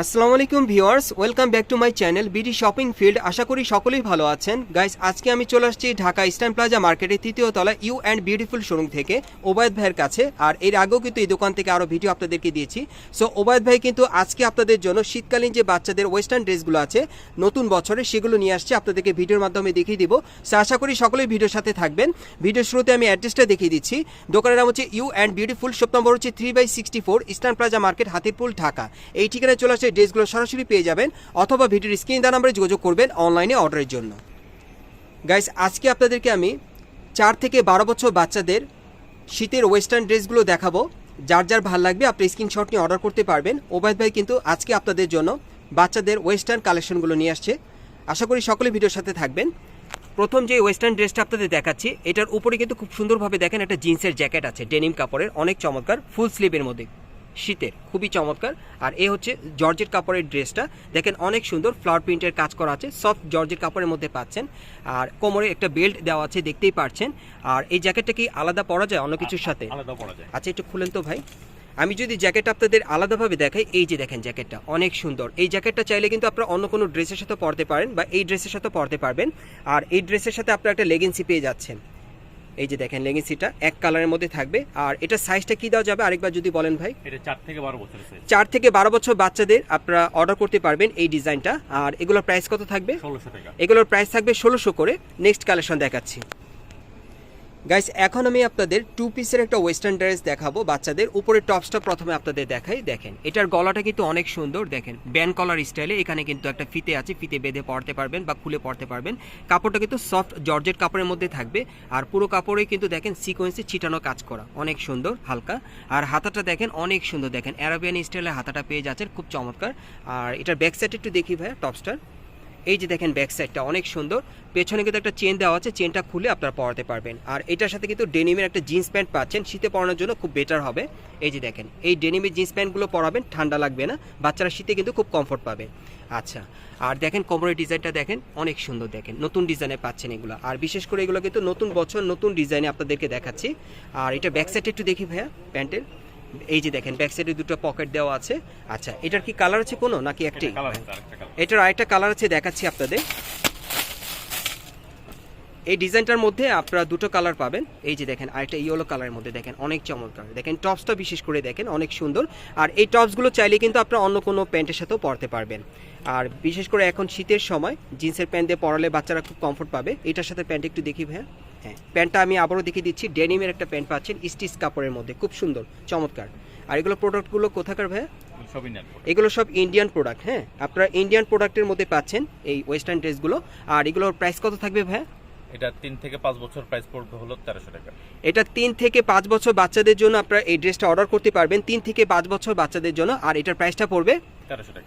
আসসালামু আলাইকুম viewers, welcome back to my channel BD shopping field. আশা করি সকলেই ভালো আছেন। গাইস, আজকে আমি চলে আসছি ঢাকা ইস্টার্ন প্লাজা মার্কেটের তৃতীয় তলা ইউ অ্যান্ড বিউটিফুল শোরুম থেকে ওবায়দ ভাইয়ের কাছে। আর এর আগেও কিন্তু এই দোকান থেকে আরও ভিডিও আপনাদেরকে দিয়েছি। সো, ওবায়দ ভাই কিন্তু আজকে আপনাদের জন্য শীতকালীন যে বাচ্চাদের ওয়েস্টার্ন ড্রেসগুলো আছে, নতুন বছরে সেগুলো নিয়ে আসছে। আপনাদেরকে ভিডিওর মাধ্যমে দেখিয়ে দিব। সো, আশা করি সকলেই ভিডিওর সাথে থাকবেন। ভিডিওর শুরুতে আমি অ্যাড্রেসটা দেখিয়ে দিচ্ছি। দোকানের নাম হচ্ছে U and beautiful, shop number হচ্ছে three by sixty four Eastern Plaza market, Hatirpul, Dhaka. এই ঠিকানায় চলে আসলে ড্রেসগুলো সরাসরি পেয়ে যাবেন অথবা ভিডিওর স্ক্রিন দেওয়া নাম্বারে যোগাযোগ করবেন অনলাইনে অর্ডারের জন্য। গাইস আজকে আপনাদেরকে আমি চার থেকে বারো বছর বাচ্চাদের শীতের ওয়েস্টার্ন ড্রেসগুলো দেখাবো। যার যার ভালো লাগবে আপনি স্ক্রিনশট নিয়ে অর্ডার করতে পারবেন। ওবায়দ ভাই কিন্তু আজকে আপনাদের জন্য বাচ্চাদের ওয়েস্টার্ন কালেকশনগুলো নিয়ে আসছে। আশা করি সকলে ভিডিওর সাথে থাকবেন। প্রথম যে ওয়েস্টার্ন ড্রেসটা আপনাদের দেখাচ্ছি, এটার উপরে কিন্তু খুব সুন্দরভাবে দেখেন একটা জিন্সের জ্যাকেট আছে, ডেনিম কাপড়ের, অনেক চমৎকার, ফুল স্লিভের মধ্যে। শীতের খুবই চমৎকার। আর এ হচ্ছে জর্জের কাপড়ের ড্রেসটা। দেখেন অনেক সুন্দর ফ্লাওয়ার প্রিন্টের কাজ করা আছে। সফট জর্জের কাপড়ের মধ্যে পাচ্ছেন। আর কোমরে একটা বেল্ট দেওয়া আছে দেখতেই পারছেন। আর এই জ্যাকেটটা কি আলাদা পরা যায় অন্য কিছুর সাথে? আলাদা পড়া যায়। আচ্ছা একটু খুলেন তো ভাই। আমি যদি জ্যাকেট আপনাদের আলাদাভাবে দেখাই এই যে দেখেন জ্যাকেটটা অনেক সুন্দর। এই জ্যাকেটটা চাইলে কিন্তু আপনারা অন্য কোনো ড্রেসের সাথে পরতে পারেন বা এই ড্রেসের সাথে পরতে পারবেন। আর এই ড্রেসের সাথে আপনারা একটা লেগেন্সি পেয়ে যাচ্ছেন। এই যে দেখেন লেগেন্সিটা এক কালারের মধ্যে থাকবে। আর এটা সাইজটা কি দেওয়া যাবে? আরেকবার যদি বলেন ভাই। এটা চার থেকে বারো বছরের সাইজ চার থেকে বারো বছর বাচ্চাদের আপনারা অর্ডার করতে পারবেন এই ডিজাইনটা আর এগুলোর প্রাইস কত থাকবে? ষোলোশো টাকা। এগুলোর প্রাইস থাকবে ষোলোশো করে। নেক্সট কালেকশন দেখাচ্ছি। গাইস এখন আমি আপনাদের টু পিসের একটা ওয়েস্টার্ন ড্রেস দেখাবো বাচ্চাদের। উপরে টপসটা প্রথমে আপনাদের দেখাই। দেখেন, এটার গলাটা কিন্তু অনেক সুন্দর। দেখেন ব্যান্ড কলার স্টাইলে এখানে কিন্তু একটা ফিতে আছে। ফিতে বেঁধে পড়তে পারবেন বা খুলে পড়তে পারবেন। কাপড়টা কিন্তু সফট জর্জেট কাপড়ের মধ্যে থাকবে। আর পুরো কাপড়ে কিন্তু দেখেন সিকোয়েন্সে ছিটানো কাজ করা। অনেক সুন্দর, হালকা। আর হাতাটা দেখেন অনেক সুন্দর। দেখেন অ্যারাবিয়ান স্টাইলের হাতাটা পেয়ে যাচ্ছেন। খুব চমৎকার। আর এটার ব্যাক সাইড একটু দেখি ভাইয়া টপসটার এই যে দেখেন ব্যাক সাইডটা অনেক সুন্দর। পেছনে কিন্তু একটা চেন দেওয়া আছে চেনটা খুলে আপনারা পরাতে পারবেন। আর এটার সাথে কিন্তু ডেনিমের একটা জিন্স প্যান্ট পাচ্ছেন। শীতে পরানোর জন্য খুব বেটার হবে। এই যে দেখেন, এই ডেনিমের জিন্স প্যান্টগুলো পরাবেন, ঠান্ডা লাগবে না। বাচ্চারা শীতে কিন্তু খুব কমফোর্ট পাবে। আচ্ছা আর দেখেন কোমরের ডিজাইনটা দেখেন, অনেক সুন্দর দেখেন। নতুন ডিজাইনে পাচ্ছেন এগুলো। আর বিশেষ করে এগুলো কিন্তু নতুন বছর, নতুন ডিজাইনে আপনাদেরকে দেখাচ্ছি। আর এটা ব্যাক সাইডটা একটু দেখি ভাইয়া প্যান্টের। এই যে দেখেন ব্যাক সাইডে দুটো পকেট দেওয়া আছে। আচ্ছা এটার কি কালার আছে কোনো, নাকি একটাই এটার আরেকটা কালার আছে, দেখাচ্ছি আপনাদের। এই ডিজাইনটার মধ্যে আপনারা দুটো কালার পাবেন। এই যে দেখেন, আরেকটা ইয়েলো কালারের মধ্যে দেখেন, অনেক চমৎকার। দেখেন টপসটা বিশেষ করে দেখেন, অনেক সুন্দর। আর এই টপসগুলো চাইলে কিন্তু আপনারা অন্য কোনো প্যান্টের সাথেও পরতে পারবেন। আর বিশেষ করে এখন শীতের সময়, জিন্সের প্যান্ট দিয়ে পরালে বাচ্চারা খুব কমফোর্ট পাবে। এটার সাথে প্যান্ট একটু দেখি ভাইয়া। হ্যাঁ প্যান্টটা আমি আবারও দেখিয়ে দিচ্ছি ডেনিমের একটা প্যান্ট পাচ্ছেন, স্টিচ কাপড়ের মধ্যে। খুব সুন্দর, চমৎকার। আর এগুলো প্রোডাক্টগুলো কোথাকার ভাইয়া? এগুলো সব ইন্ডিয়ান প্রোডাক্ট হ্যাঁ? আপনারা ইন্ডিয়ান প্রোডাক্টের মধ্যে পাচ্ছেন এই ওয়েস্টার্ন ড্রেসগুলো আর এগুলোর প্রাইস কত থাকবে ভাই এটা তিন থেকে পাঁচ বছর প্রাইস পড়বে হলো তেরোশো টাকা। এটা তিন থেকে পাঁচ বছর বাচ্চাদের জন্য আপনারা এই ড্রেসটা অর্ডার করতে পারবেন। তিন থেকে পাঁচ বছর বাচ্চাদের জন্য। আর এটার প্রাইসটা পড়বে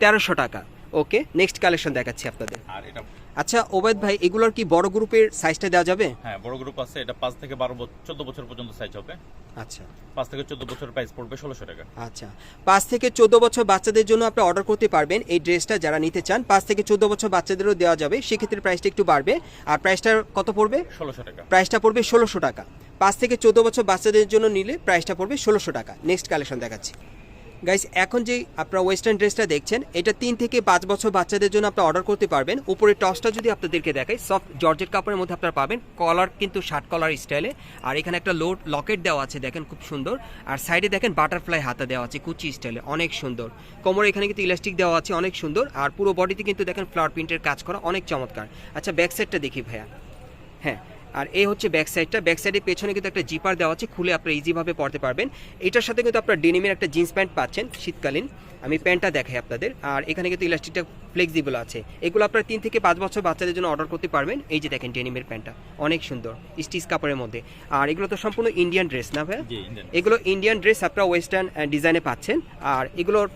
তেরোশো টাকা। ওকে নেক্সট কালেকশন দেখাচ্ছি আপনাদের। আর এটা আচ্ছা ওবায়দ ভাই এগুলোর কি বড় গ্রুপের সাইজটা দেওয়া যাবে? হ্যাঁ বড় গ্রুপ আছে এটা পাঁচ থেকে বারো বছর চোদ্দ বছর পর্যন্ত সাইজ হবে। আচ্ছা। পাঁচ থেকে চোদ্দ বছর প্রাইস পড়বে ষোলোশো টাকা। আচ্ছা। পাঁচ থেকে চোদ্দ বছর বাচ্চাদের জন্য আপনি অর্ডার করতে পারবেন এই ড্রেসটা যারা নিতে চান। পাঁচ থেকে চোদ্দ বছর বাচ্চাদেরও দেওয়া যাবে সেক্ষেত্রে প্রাইসটা একটু বাড়বে। আর প্রাইসটা কত পড়বে? ষোলোশো টাকা। প্রাইসটা পড়বে ষোলোশো টাকা। পাঁচ থেকে চোদ্দ বছর বাচ্চাদের জন্য নিলে প্রাইসটা পড়বে ষোলোশো টাকা। নেক্সট কালেকশন দেখাচ্ছি। গাইস এখন যে আপনারা ওয়েস্টার্ন ড্রেসটা দেখছেন, এটা তিন থেকে পাঁচ বছর বাচ্চাদের জন্য আপনারা অর্ডার করতে পারবেন। উপরে টসটা যদি আপনাদেরকে দেখাই সফট জর্জের কাপড়ের মধ্যে আপনারা পাবেন। কলার কিন্তু শার্ট কলার স্টাইলে আর এখানে একটা লোড লকেট দেওয়া আছে, দেখেন খুব সুন্দর। আর সাইডে দেখেন বাটারফ্লাই হাতা দেওয়া আছে, কুচি স্টাইলে অনেক সুন্দর। কোমরে এখানে কিন্তু ইলাস্টিক দেওয়া আছে, অনেক সুন্দর। আর পুরো বডিতে কিন্তু দেখেন ফ্লাওয়ার প্রিন্টের কাজ করা, অনেক চমৎকার। আচ্ছা ব্যাক সাইডটা দেখি ভাইয়া। হ্যাঁ আর এই হচ্ছে ব্যাক সাইডটা ব্যাক সাইডের পেছনে কিন্তু একটা জিপার দেওয়া আছে খুলে আপনারা ইজিভাবে পড়তে পারবেন। এটার সাথে কিন্তু আপনার ডেনিমের একটা জিন্স প্যান্ট পাচ্ছেন শীতকালীন। আমি প্যান্টটা দেখাই আপনাদের। আর এখানে কিন্তু ইলাস্টিকটা ফ্লেক্সিবল আছে। এগুলো আপনারা তিন থেকে পাঁচ বছর বাচ্চাদের জন্য অর্ডার করতে পারবেন। এই যে দেখেন ডেনিমের প্যান্টটা। অনেক সুন্দর। স্টিচ কাপড়ের মধ্যে। আর এগুলো তো সম্পূর্ণ ইন্ডিয়ান ড্রেস না ভাই এগুলো ইন্ডিয়ান ড্রেস আপনারা ওয়েস্টার্ন ডিজাইনে পাচ্ছেন। আর এগুলোর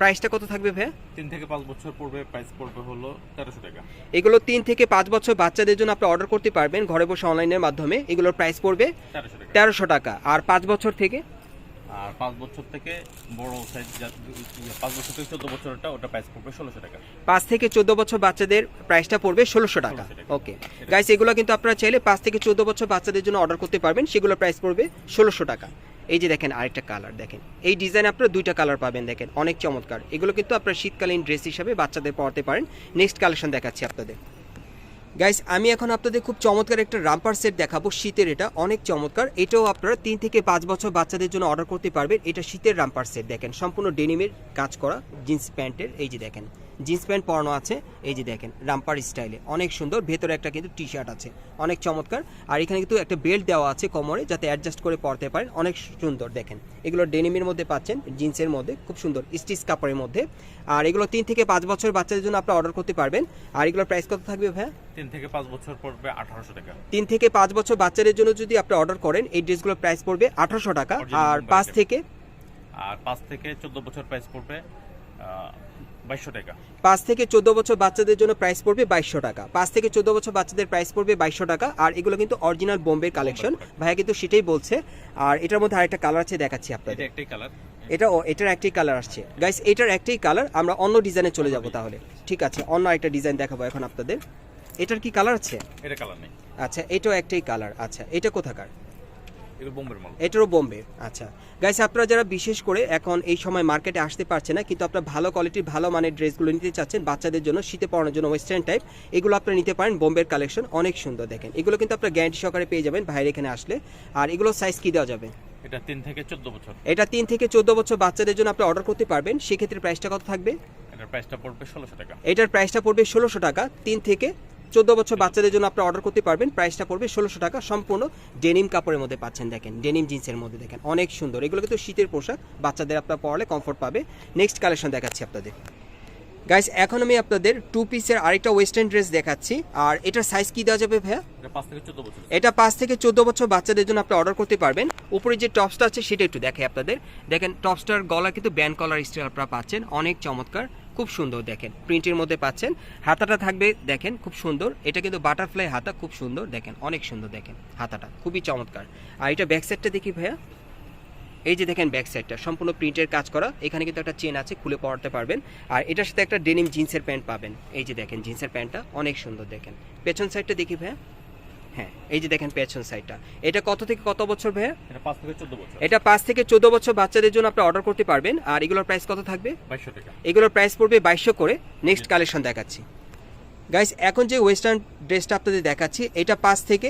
প্রাইসটা কত থাকবে ভাইয়া? তিন থেকে পাঁচ বছর পড়বে প্রাইস পড়বে হলো তেরোশো টাকা। এগুলো তিন থেকে পাঁচ বছর বাচ্চাদের জন্য আপনি অর্ডার করতে পারবেন ঘরে বসে অনলাইনের মাধ্যমে। এগুলোর প্রাইস পড়বে তেরোশো টাকা। আর পাঁচ বছর থেকে? আর পাঁচ বছর থেকে বড় সাইজ পাঁচ বছর থেকে চোদ্দ বছরটা ওটা প্রাইস পড়বে ষোলোশো টাকা। পাঁচ থেকে চোদ্দ বছর বাচ্চাদের প্রাইসটা পড়বে ষোলোশো টাকা। 1600 টাকা। ওকে গাইস এগুলো কিন্তু আপনারা চাইলে পাঁচ থেকে চোদ্দ বছর বাচ্চাদের জন্য অর্ডার করতে পারবেন। সেগুলোর প্রাইস পড়বে ষোলোশো টাকা। এই যে দেখেন আরেকটা কালার দেখেন। এই ডিজাইন আপনারা দুইটা কালার পাবেন, দেখেন। অনেক চমৎকার। এগুলো কিন্তু আপনারা শীতকালীন ড্রেস হিসাবে বাচ্চাদের পরতে পারেন। নেক্সট কালেকশন দেখাচ্ছি আপনাদের। গাইস আমি এখন আপনাদের খুব চমৎকার একটা রাম্পার সেট দেখাবো শীতের এটা। অনেক চমৎকার। এটাও আপনারা তিন থেকে পাঁচ বছর বাচ্চাদের জন্য অর্ডার করতে পারবেন। এটা শীতের রাম্পার সেট দেখেন। সম্পূর্ণ ডেনিমের কাজ করা জিন্স প্যান্টের এই যে দেখেন। জিন্স প্যান্ট পরানো আছে। এই যে দেখেন রাম্পার স্টাইলে। অনেক সুন্দর ভেতরে একটা কিন্তু টি শার্ট আছে। অনেক চমৎকার। আর এখানে কিন্তু একটা বেল্ট দেওয়া আছে কোমরে যাতে অ্যাডজাস্ট করে পরতে পারেন। অনেক সুন্দর দেখেন। এগুলো ডেনিমের মধ্যে পাচ্ছেন জিন্সের মধ্যে খুব সুন্দর স্টিচ কাপড়ের মধ্যে। আর এগুলো তিন থেকে পাঁচ বছর বাচ্চাদের জন্য আপনারা অর্ডার করতে পারবেন। আর এগুলোর প্রাইস কত থাকবে ভাইয়া? তিন থেকে পাঁচ বছর পড়বে আঠারোশো টাকা। তিন থেকে পাঁচ বছর বাচ্চাদের জন্য যদি আপনি অর্ডার করেন এই ড্রেসগুলোর প্রাইস পড়বে আঠারোশো টাকা। আর পাঁচ থেকে আর পাঁচ থেকে চোদ্দ বছর প্রাইস পড়বে বাইশশো টাকা। পাঁচ থেকে চোদ্দ বছর বাচ্চাদের জন্য প্রাইস পড়বে বাইশশো টাকা। পাঁচ থেকে চোদ্দ বছর বাচ্চাদের প্রাইস পড়বে বাইশশো টাকা। আর এগুলো কিন্তু অরিজিনাল বোম্বের কালেকশন ভাইয়া কিন্তু সেটাই বলছে। আর এটার মধ্যে আরেকটা কালার আছে দেখাচ্ছি আপনাদের। একটাই কালার এটা এটার একটাই কালার আসছে। গাইস এটার একটাই কালার আমরা অন্য ডিজাইনে চলে যাব তাহলে। ঠিক আছে অন্য একটা ডিজাইন দেখাবো এখন আপনাদের। এটার কি কালার আছে? এটা কালার নেই। আচ্ছা এটাও একটাই কালার আচ্ছা এটা কোথাকার? এটারও বোম্বে। আচ্ছা। গাইস আপনারা যারা বিশেষ করে এখন এই সময় মার্কেটে আসতে পারছে না কিন্তু আপনারা ভালো কোয়ালিটির ভালো মানের ড্রেসগুলো নিতে চাচ্ছেন বাচ্চাদের জন্য শীতে পরানোর জন্য ওয়েস্টার্ন টাইপ এগুলো আপনারা নিতে পারেন বোম্বের কালেকশন অনেক সুন্দর দেখেন। এগুলো কিন্তু আপনারা গ্যারান্টি সহকারে পেয়ে যাবেন বাইরে এখানে আসলে। আর এগুলো সাইজ কি দেওয়া যাবে? এটা তিন থেকে চোদ্দ বছর। এটা তিন থেকে চোদ্দ বছর বাচ্চাদের জন্য আপনি অর্ডার করতে পারবেন। সেক্ষেত্রে প্রাইসটা কত থাকবে? এটার প্রাইসটা পড়বে ষোলোশো টাকা। এটার প্রাইসটা পড়বে ষোলোশো টাকা তিন থেকে চোদ্দ বছর বাচ্চাদের জন্য আপনি অর্ডার করতে পারবেন। প্রাইসটা পড়বে ষোলোশো টাকা। সম্পূর্ণ ডেনিম কাপড়ের মধ্যে পাচ্ছেন দেখেন। ডেনিম জিন্সের মধ্যে দেখেন। অনেক সুন্দর। এগুলো কিন্তু শীতের পোশাক। বাচ্চাদের আপনার পরলে কমফোর্ট পাবে। নেক্সট কালেকশন দেখাচ্ছি আপনাদের। গাইস এখন আমি আপনাদের টু পিসের আরেকটা ওয়েস্টার্ন ড্রেস দেখাচ্ছি। আর এটার সাইজ কি দেওয়া যাবে ভাইয়া? এটা পাঁচ থেকে চোদ্দ বছর। এটা পাঁচ থেকে চোদ্দ বছর বাচ্চাদের জন্য আপনি অর্ডার করতে পারবেন। উপরে যে টপসটা আছে সেটা একটু দেখে আপনাদের। দেখেন টপসটার গলা কিন্তু ব্যান্ড কলার স্টাইল আপনারা পাচ্ছেন। অনেক চমৎকার। খুব সুন্দর, দেখেন। প্রিন্টের মধ্যে পাচ্ছেন। হাতাটা থাকবে, দেখেন, খুব সুন্দর। এটা কিন্তু বাটারফ্লাই হাতা, খুব সুন্দর, দেখেন, অনেক সুন্দর, দেখেন, হাতাটা। খুবই চমৎকার। আর এটা ব্যাক সাইডটা দেখি ভাইয়া। এই যে দেখেন ব্যাক সাইডটা সম্পূর্ণ প্রিন্টের কাজ করা। এখানে কিন্তু একটা চেন আছে, খুলে পড়াতে পারবেন। আর এটার সাথে একটা ডেনিম জিন্সের প্যান্ট পাবেন। এই যে দেখেন জিন্সের প্যান্টটা অনেক সুন্দর, দেখেন। পেছন সাইডটা দেখি ভাইয়া। হ্যাঁ এই যে দেখেন পেছন সাইডটা এটা কত থেকে কত বছর ভাইয়া? এটা পাঁচ থেকে চোদ্দ বছর। এটা পাঁচ থেকে চোদ্দ বছর বাচ্চাদের জন্য আপনি অর্ডার করতে পারবেন। আর এগুলোর প্রাইস কত থাকবে? এগুলোর প্রাইস পড়বে বাইশশো করে। নেক্সট কালেকশন দেখাচ্ছি। গাইস এখন যে ওয়েস্টার্ন ড্রেসটা আপনাদের দেখাচ্ছি এটা পাঁচ থেকে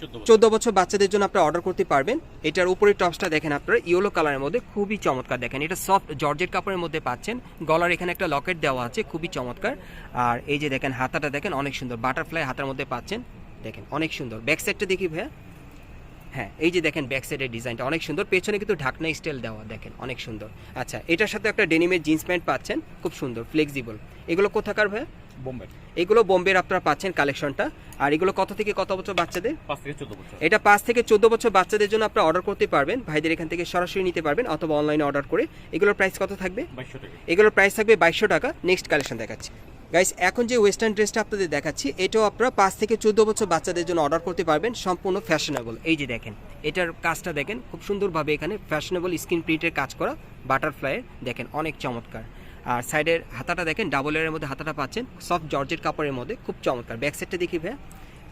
চোদ্দ বছর। চোদ্দ বছর বাচ্চাদের জন্য আপনারা অর্ডার করতে পারবেন। এটার উপরে টপসটা দেখেন আপনারা ইয়েলো কালারের মধ্যে খুবই চমৎকার দেখেন। এটা সফট জর্জেট কাপড়ের মধ্যে পাচ্ছেন। গলার এখানে একটা লকেট দেওয়া আছে খুবই চমৎকার। আর এই যে দেখেন হাতাটা দেখেন অনেক সুন্দর। বাটারফ্লাই হাতার মধ্যে পাচ্ছেন। দেখেন অনেক সুন্দর। ব্যাক সাইডটা দেখি ভাইয়া। হ্যাঁ এই যে দেখেন ব্যাক সাইডের ডিজাইনটা অনেক সুন্দর। পেছনে কিন্তু ঢাকনা স্টাইল দেওয়া দেখেন অনেক সুন্দর। আচ্ছা এটার সাথে একটা ডেনিমের জিন্স প্যান্ট পাচ্ছেন খুব সুন্দর ফ্লেক্সিবল এগুলো কোথাকার ভাইয়া? বোম্বের এগুলো বোম্বের আপনারা পাচ্ছেন কালেকশনটা আর এগুলো কত থেকে কত বছর বাচ্চাদের? পাঁচ থেকে চোদ্দ বছর। এটা পাঁচ থেকে চোদ্দ বছর বাচ্চাদের জন্য আপনারা অর্ডার করতে পারবেন। ভাইদের এখান থেকে সরাসরি নিতে পারবেন অথবা অনলাইনে অর্ডার করে। এগুলোর প্রাইস কত থাকবে? এগুলোর প্রাইস থাকবে বাইশশো টাকা। নেক্সট কালেকশন দেখাচ্ছি। গাইস এখন যে ওয়েস্টার্ন ড্রেসটা আপনাদের দেখাচ্ছি, এটাও আপনারা পাঁচ থেকে চোদ্দ বছর বাচ্চাদের জন্য অর্ডার করতে পারবেন, সম্পূর্ণ ফ্যাশনেবল এই যে দেখেন, এটার কাজটা দেখেন, খুব সুন্দরভাবে এখানে ফ্যাশনেবল স্ক্রিন প্রিন্টের কাজ করা বাটারফ্লাইয়ের দেখেন, অনেক চমৎকার। আর সাইডের হাতাটা দেখেন ডাবল এর মধ্যে হাতাটা পাচ্ছেন সফট জর্জের কাপড়ের মধ্যে, খুব চমৎকার। ব্যাক সাইডটা দেখি ভাইয়া।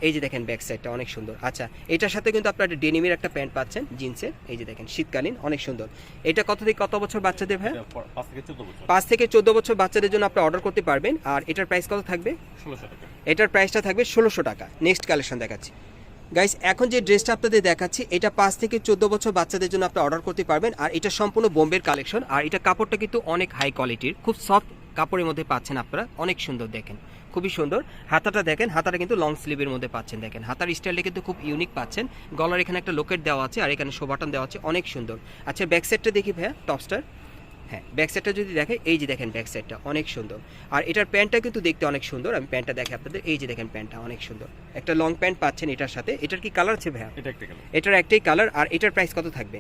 এই যে দেখেন ব্যাক সাইডটা অনেক সুন্দর। আচ্ছা এটার সাথে কিন্তু আপনার ডেনিমের একটা প্যান্ট পাচ্ছেন জিন্সের এই যে দেখেন শীতকালীন অনেক সুন্দর। এটা কত থেকে কত বছর বাচ্চাদের ভাই পাঁচ থেকে চোদ্দ বছর। পাঁচ থেকে চোদ্দ বছর বাচ্চাদের জন্য আপনি অর্ডার করতে পারবেন। আর এটার প্রাইস কত থাকবে? এটার প্রাইসটা থাকবে ষোলোশো টাকা। নেক্সট কালেকশন দেখাচ্ছি। গাইস এখন যে ড্রেসটা আপনাদের দেখাচ্ছি এটা পাঁচ থেকে চোদ্দ বছর বাচ্চাদের জন্য আপনি অর্ডার করতে পারবেন। আর এটা সম্পূর্ণ বোম্বের কালেকশন আর এটা কাপড়টা কিন্তু অনেক হাই কোয়ালিটির খুব সফট কাপড়ের মধ্যে পাচ্ছেন আপনারা অনেক সুন্দর দেখেন। খুবই সুন্দর। হাতাটা দেখেন হাতাটা কিন্তু লং স্লিভের মধ্যে পাচ্ছেন দেখেন। হাতার স্টাইলটা কিন্তু খুব ইউনিক পাচ্ছেন। গলার এখানে একটা লোকেট দেওয়া আছে আর এখানে শোবাটন দেওয়া আছে অনেক সুন্দর। আচ্ছা ব্যাক সাইডটা দেখি ভাইয়া টপস্টার হ্যাঁ ব্যাক সাইডটা যদি দেখে এই যে দেখেন ব্যাক সাইডটা অনেক সুন্দর। আর এটার প্যান্টটা কিন্তু দেখতে অনেক সুন্দর। আমি প্যান্টটা দেখে আপনাদের এই যে দেখেন প্যান্টটা অনেক সুন্দর। একটা লং প্যান্ট পাচ্ছেন এটার সাথে। এটার কি কালার আছে ভাইয়া? এটা এটার একটাই কালার আর এটার প্রাইস কত থাকবে?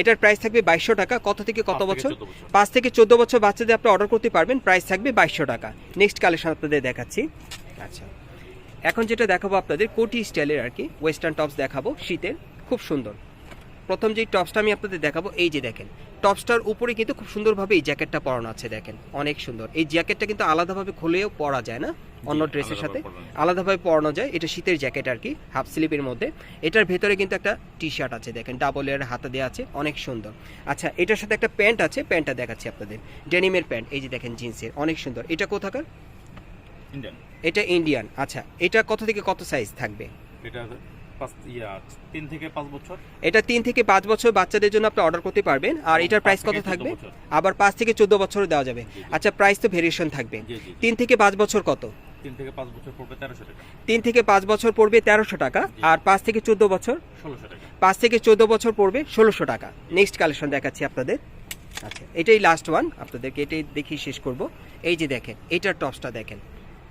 এটার প্রাইস থাকবে বাইশশো টাকা। কত থেকে কত বছর? 14 বছর। পাঁচ থেকে চোদ্দ বছর বাচ্চাদের আপনি অর্ডার করতে পারবেন প্রাইস থাকবে বাইশশো টাকা। নেক্সট কালেকশন আপনাদের দেখাচ্ছি। আচ্ছা। এখন যেটা দেখাবো আপনাদের কোটি স্টাইলের আর কি ওয়েস্টার্ন টপস দেখাবো শীতের খুব সুন্দর। প্রথম যেই টপসটা আমি আপনাদের দেখাবো এই যে দেখেন টপস্টার উপরে কিন্তু খুব সুন্দরভাবে এই জ্যাকেটটা পরানো আছে দেখেন। অনেক সুন্দর। এই জ্যাকেটটা কিন্তু আলাদাভাবে খুলেও পরা যায় না অন্য ড্রেসের সাথে। আলাদাভাবে পরানো যায়। এটা শীতের জ্যাকেট আর কি হাফ স্লিপের মধ্যে। এটার ভেতরে কিন্তু একটা টি শার্ট আছে দেখেন ডাবল এর হাতা দেওয়া আছে অনেক সুন্দর। আচ্ছা এটার সাথে একটা প্যান্ট আছে প্যান্টটা দেখাচ্ছি আপনাদের। ডেনিমের প্যান্ট এই যে দেখেন জিন্সের অনেক সুন্দর। এটা কোথাকার? ইন্ডিয়ান এটা ইন্ডিয়ান আচ্ছা এটা কত থেকে কত সাইজ থাকবে? এটা পাঁচ ইয়া তিন থেকে পাঁচ বছর? এটা তিন থেকে পাঁচ বছর বাচ্চাদের জন্য আপনি অর্ডার করতে পারবেন। আর এটার প্রাইস কত থাকবে? আবার পাঁচ থেকে চোদ্দ বছর দেওয়া যাবে। আচ্ছা প্রাইস তো ভেরিয়েশন থাকবে। তিন থেকে পাঁচ বছর কত? তিন থেকে পাঁচ বছর পড়বে তেরোশো টাকা। তিন থেকে পাঁচ বছর পড়বে তেরোশো টাকা। আর পাঁচ থেকে চোদ্দ বছর? ষোলোশো টাকা। পাঁচ থেকে চোদ্দ বছর পড়বে ষোলোশো টাকা। নেক্সট কালেকশন দেখাচ্ছি আপনাদের। আচ্ছা এটাই লাস্ট ওয়ান আপনাদেরকে এটাই দেখিয়ে শেষ করব। এই যে দেখেন এইটার টপসটা দেখেন।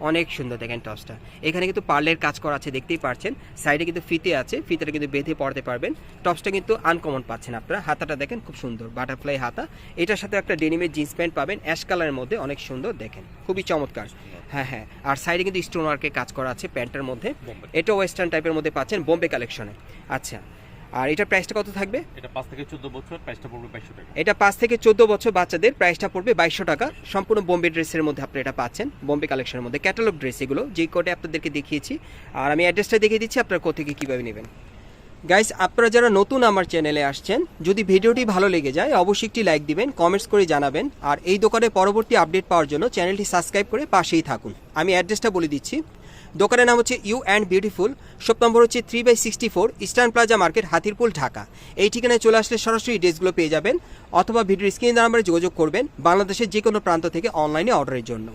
অনেক সুন্দর দেখেন টপসটা। এখানে কিন্তু পার্লের কাজ করা আছে দেখতেই পারছেন। সাইডে কিন্তু ফিতে আছে ফিতেটা কিন্তু বেঁধে পড়তে পারবেন। টপসটা কিন্তু আনকমন পাচ্ছেন আপনারা। হাতাটা দেখেন খুব সুন্দর বাটারফ্লাই হাতা। এটার সাথে একটা ডেনিমের জিন্স প্যান্ট পাবেন। অ্যাশ কালারের মধ্যে অনেক সুন্দর দেখেন খুবই চমৎকার। হ্যাঁ হ্যাঁ। আর সাইডে কিন্তু স্টোন ওয়ার্কের কাজ করা আছে প্যান্টের মধ্যে। এটা ওয়েস্টার্ন টাইপের মধ্যে পাচ্ছেন বোম্বে কালেকশনে আচ্ছা আর এটা প্রাইসটা কত থাকবে? এটা পাঁচ থেকে চোদ্দ বছর প্রাইসটা পড়বে বাইশশো টাকা। এটা পাঁচ থেকে চোদ্দ বছর বাচ্চাদের প্রাইসটা পড়বে বাইশশো টাকা। সম্পূর্ণ বোম্বে ড্রেসের মধ্যে আপনি এটা পাচ্ছেন বোম্বে কালেকশনের মধ্যে। ক্যাটালগ ড্রেস এগুলো যে কোডে আপনাদেরকে দেখিয়েছি। আর আমি অ্যাড্রেসটা দেখিয়ে দিচ্ছি আপনারা কোথা কোথেকে কীভাবে নেবেন। গাইস আপনারা যারা নতুন আমার চ্যানেলে আসছেন যদি ভিডিওটি ভালো লেগে যায় অবশ্যই একটি লাইক দিবেন কমেন্টস করে জানাবেন। আর এই দোকানে পরবর্তী আপডেট পাওয়ার জন্য চ্যানেলটি সাবস্ক্রাইব করে পাশেই থাকুন। আমি অ্যাড্রেসটা বলে দিচ্ছি। দোকানের নাম হচ্ছে U and beautiful, shop number হচ্ছে three by sixty four, Eastern Plaza market, Hatirpul, Dhaka. এই ঠিকানায় চলে আসলে সরাসরি ড্রেসগুলো পেয়ে যাবেন, অথবা ভিডিও স্ক্রিন নাম্বারে যোগাযোগ করবেন বাংলাদেশের যে কোনো প্রান্ত থেকে অনলাইনে অর্ডারের জন্য।